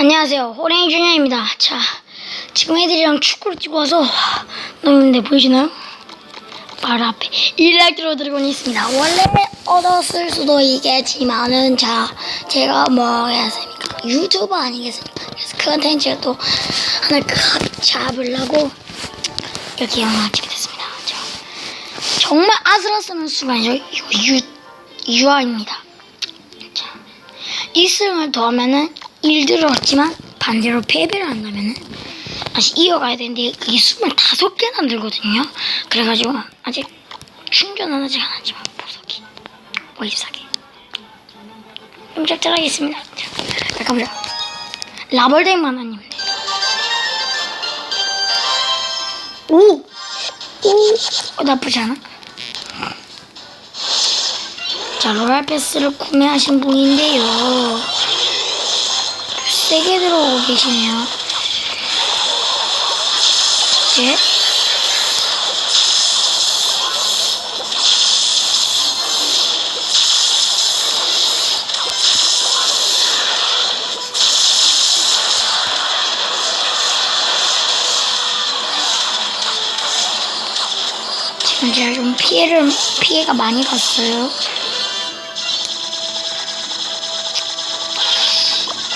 안녕하세요. 호랭이 준현입니다. 자, 지금 애들이랑 축구를 뛰고 와서 너무 힘든데 보이시나요? 바로 앞에 일렉트로 들고 있습니다. 원래 얻었을 수도 있겠지만은 자, 제가 뭐 해야 됩니까? 유튜버 아니겠습니까? 그래서 그 컨텐츠를 또 하나 각 잡으려고 이렇게 영화 찍게 됐습니다. 자, 정말 아슬아슬한 순간이죠. 이거 유, 유아입니다. 자, 1승을 더하면은 1득을 얻지만 반대로 패배를 한다면은 다시 이어가야 되는데 그게 25개나 들거든요. 그래가지고 아직 충전은 아직 안 하지만 보석이 54개. 좀 짭짤하겠습니다. 자, 가보자. 라벌데이 만화님. 오! 오! 어, 나쁘지 않아? 자, 로얄 패스를 구매하신 분인데요. 세게 들어오고 계시네요. 이제 지금 제가 좀 피해를 피해가 많이 갔어요.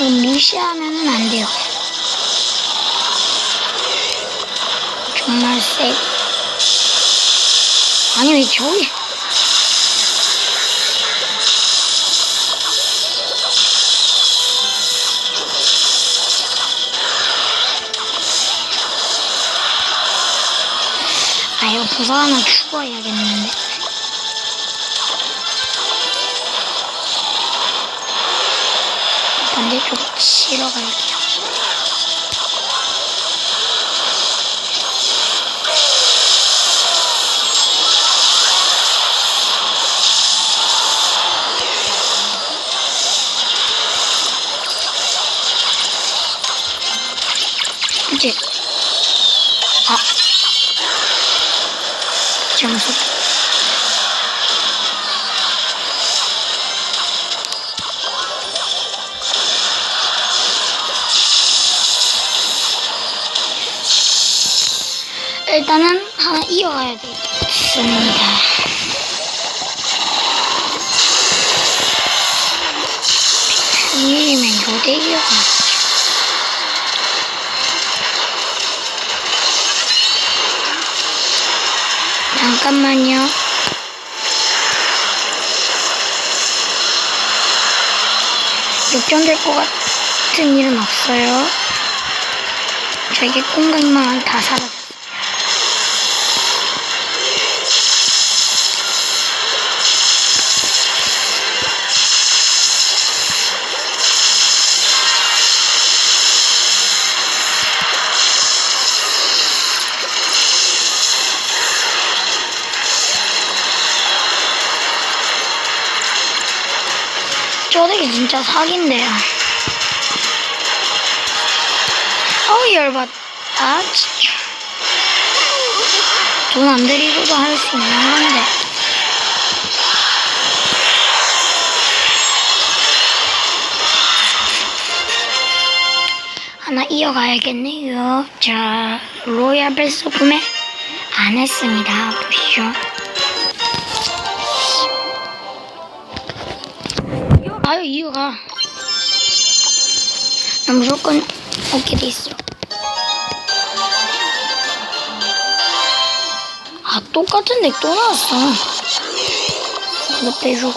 무시하면은 안 돼요. 정말 세. 아니 왜 저기? 아 이거 하나 죽어야겠는데. 반대쪽으로 치러 갈게요. 일단은 하나 이어가야 되겠습니다. 아니면 요대 이어가. 잠깐만요. 역전될 것 같은 일은 없어요. 저에게 공간만 다 사라졌 저되게 진짜 사기인데요. 어우 열받. 아 진짜. 돈 안 들이고도 할 수 있는 건데. 하나 이어가야겠네요. 자, 로얄 베스 구매 안 했습니다. 보시죠. 아유 이유가 나 무조건 오게 돼 있어. 아 똑같은 덱 또 나왔어. 이거 빼주고.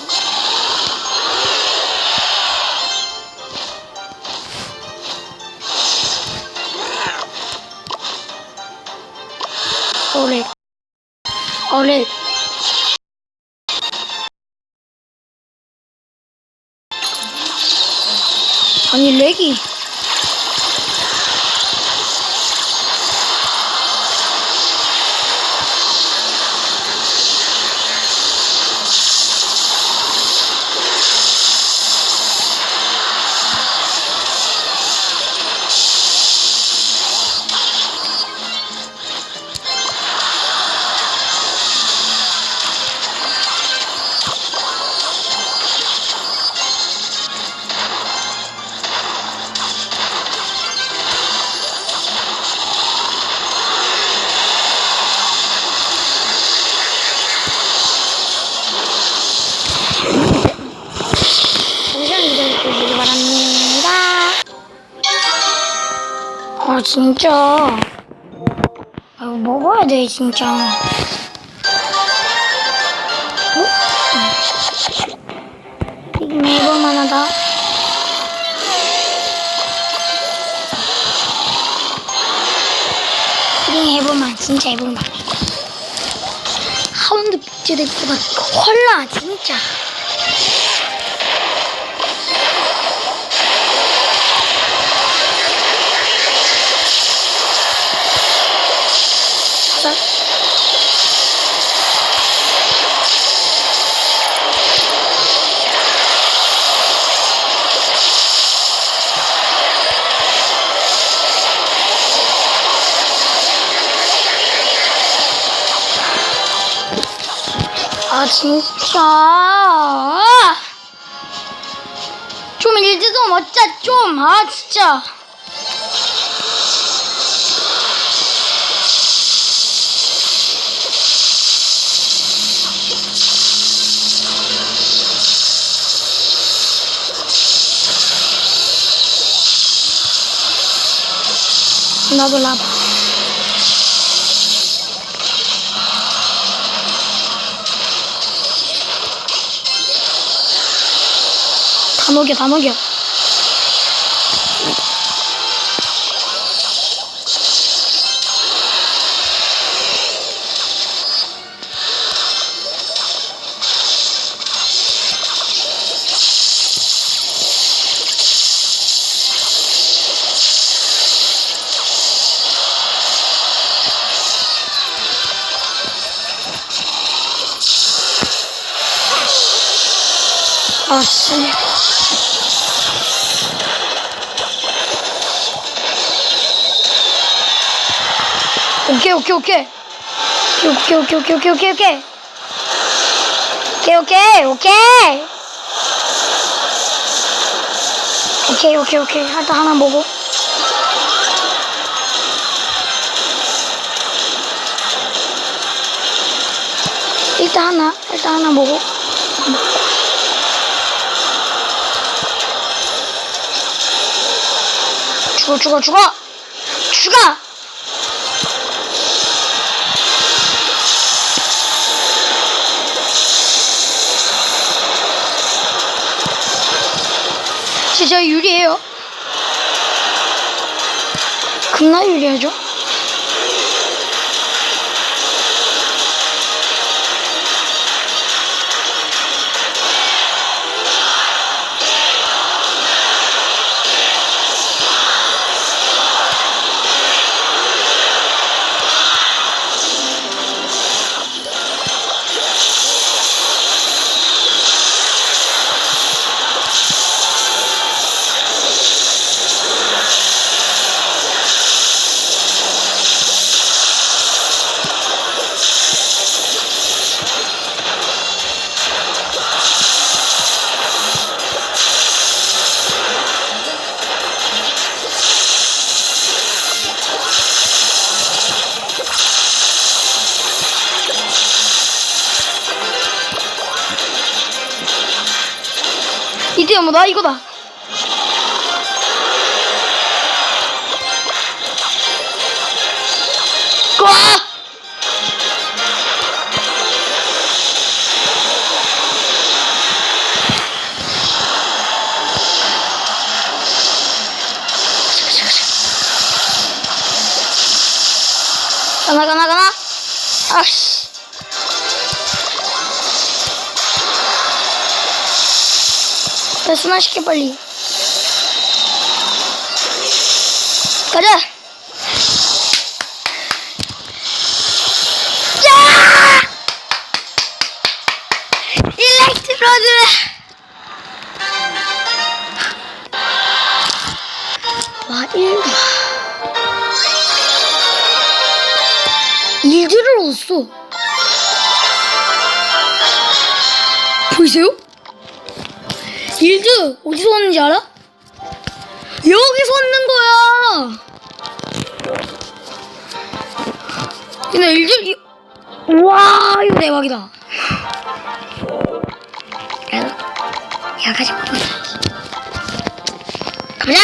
어레 어레 아니 렉 이아 진짜. 아 먹어야 돼 진짜. 어? 이거 해볼만하다. 이거 해볼만 진짜 해볼만. 하운드 복제덱보다 헐라 진짜 아 진짜. 좀 일드 좀 어짜 좀아 진짜. 나도 라봐 다 녹여 다 녹여. 아 씨 오케이 오케이 오케이. 오케이 오케이 오케이 오케이 오케이 오케이. 오케이 오케이 오케이. 오케이 오케이 오케이. 일단 하나 보고 일단 하나 일단 하나 보고 죽어 죽어 죽어. 죽어 진짜 유리해요. 겁나 유리하죠 見てよもう第5だ。怖っかなかなかな。よし。 배수나 시켜 빨리. 가자! 자 일렉트로드 와 일드 일드를 얻었어. 보이세요? 어디서 왔는지 알아? 여기서 왔는 거야. 근데 일질 이... 와 이거 대박이다. 야 가지고 뭐. 가보자.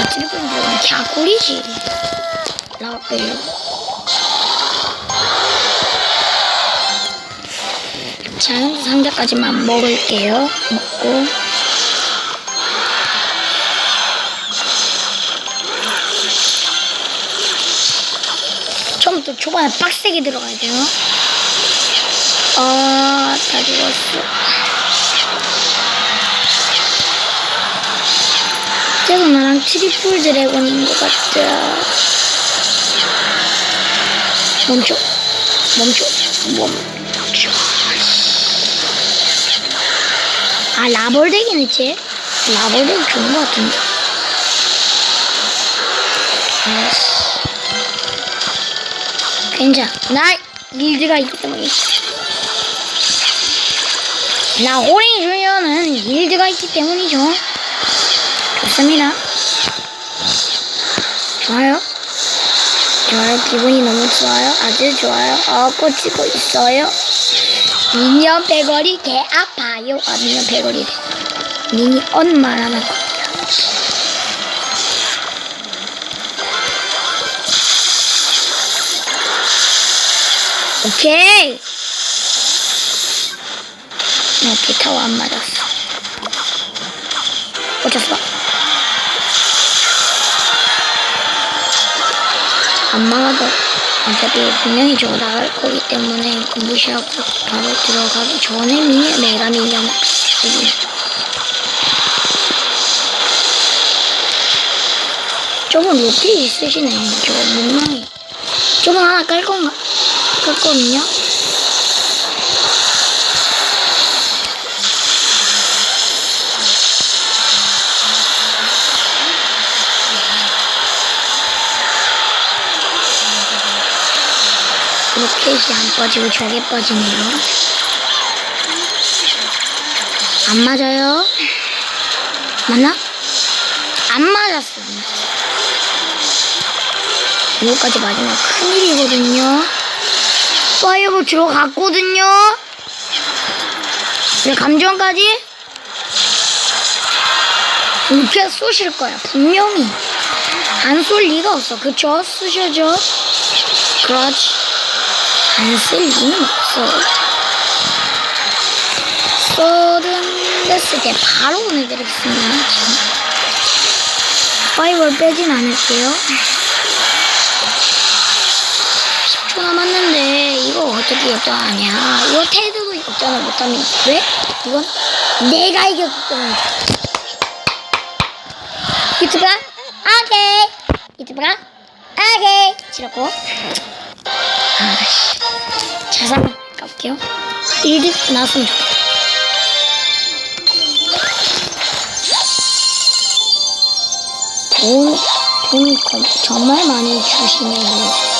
어찌됐건 이게 개꿀이지. 나갈게요. 자, 상자까지만 먹을게요. 먹고. 처음부터 초반에 빡세게 들어가야 돼요. 아, 다 죽었어. 쟤도 나랑 트리플 드래곤인 것 같다. 멈춰. 멈춰. 멈춰. 아, 라벌 되긴 했지? 라벌 되기 좋은 것 같은데. 괜찮아. 나 일드가 있기 때문에. 나 호랭이 주니어는 일드가 있기 때문이죠. 좋습니다. 좋아요. 좋아요. 기분이 너무 좋아요. 아주 좋아요. 어, 꽂히고 있어요. 미니언 배걸이 개 아파요. 아, 미니언 배걸이. 미니언 말하는 겁니다. 오케이. 오케이, 타워 안 맞았어. 꽂혔어. 안 막아도 어차피 분명히 저거 나갈 거기 때문에 그 무시하고 바로 들어가기 전에 미니 내가 미니언 쓰기. 저분 로피 있으시네. 저 분명히. 저분 하나 깔 건가? 깔거든요. 로켓이 안 빠지고 저게 빠지네요. 안 맞아요? 맞나? 안 맞았어. 이거까지 맞으면 큰일이거든요. 파이어볼 들어갔거든요. 네, 감정까지? 이렇게 쏘실 거야, 분명히. 안 쏠 리가 없어. 그쵸? 쏘셔죠? 그렇지. 안 쓸 리는 없어. 됐을 때 바로 보내드리겠습니다. 파이벌 빼진 않을게요. 10초 남았는데 이거 어떻게 역전하냐. 이거 테드도 역전을 못하면 왜? 이건 내가 이겼기 때문이다. 유튜브가 오케이. 유튜브가 오케이. 싫었고. 아씨. 자산 깎게요. 1등 나왔으면 좋겠다. 돈, 검- 정말 많이 주시네요.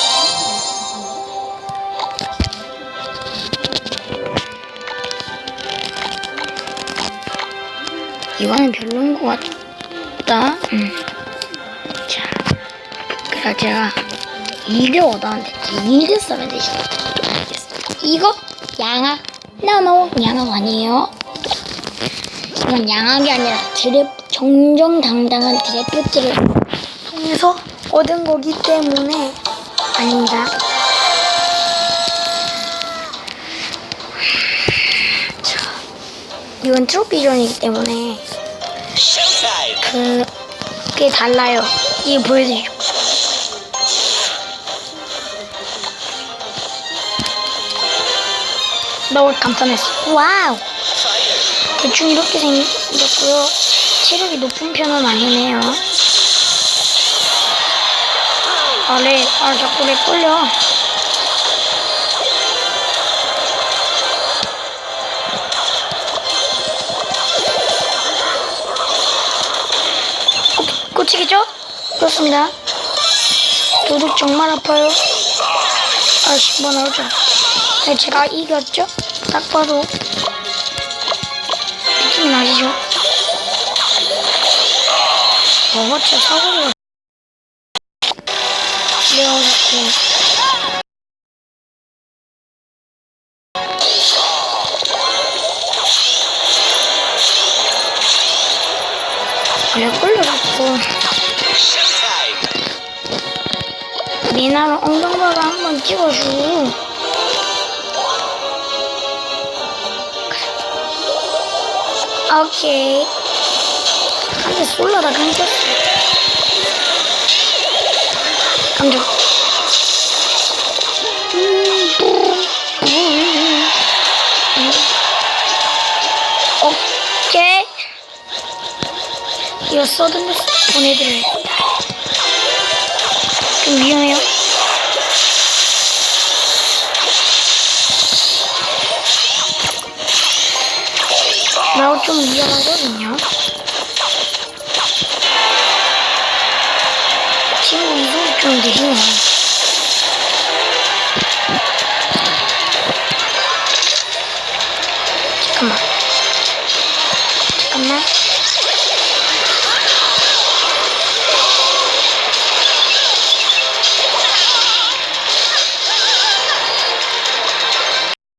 이거는 별로인 것 같다. 음. 자, 그래서 제가 2를 얻었는데 2를 쓰면 되죠. 알겠습니다. 이거 양악, 나노 양악 아니에요. 이건 양악이 아니라 드래프, 정정당당한 드래프트를 통해서 얻은 거기 때문에 아닙니다. 자, 이건 트로피존이기 때문에 그, 그게 달라요. 이거 보여드리죠. 너무 간단했어. 와우! 대충 이렇게 생겼고요. 체력이 높은 편은 아니네요. 아, 네. 아, 자꾸 내 걸려. 꽂- 꽂히겠죠? 그렇습니다. 도둑 정말 아파요. 아씨, 뭐 나오죠? 네, 제가 이겼죠? 딱 봐도 느낌이 나시죠? 어, 진짜 사고가 오케이. 한대 쏠라다 끊겼어. 깜짝. 오케이. 이거 서든데스 보내드려야겠다. 좀 위험해요. 좀 위험하거든요. 친구 이동 좀 느리네.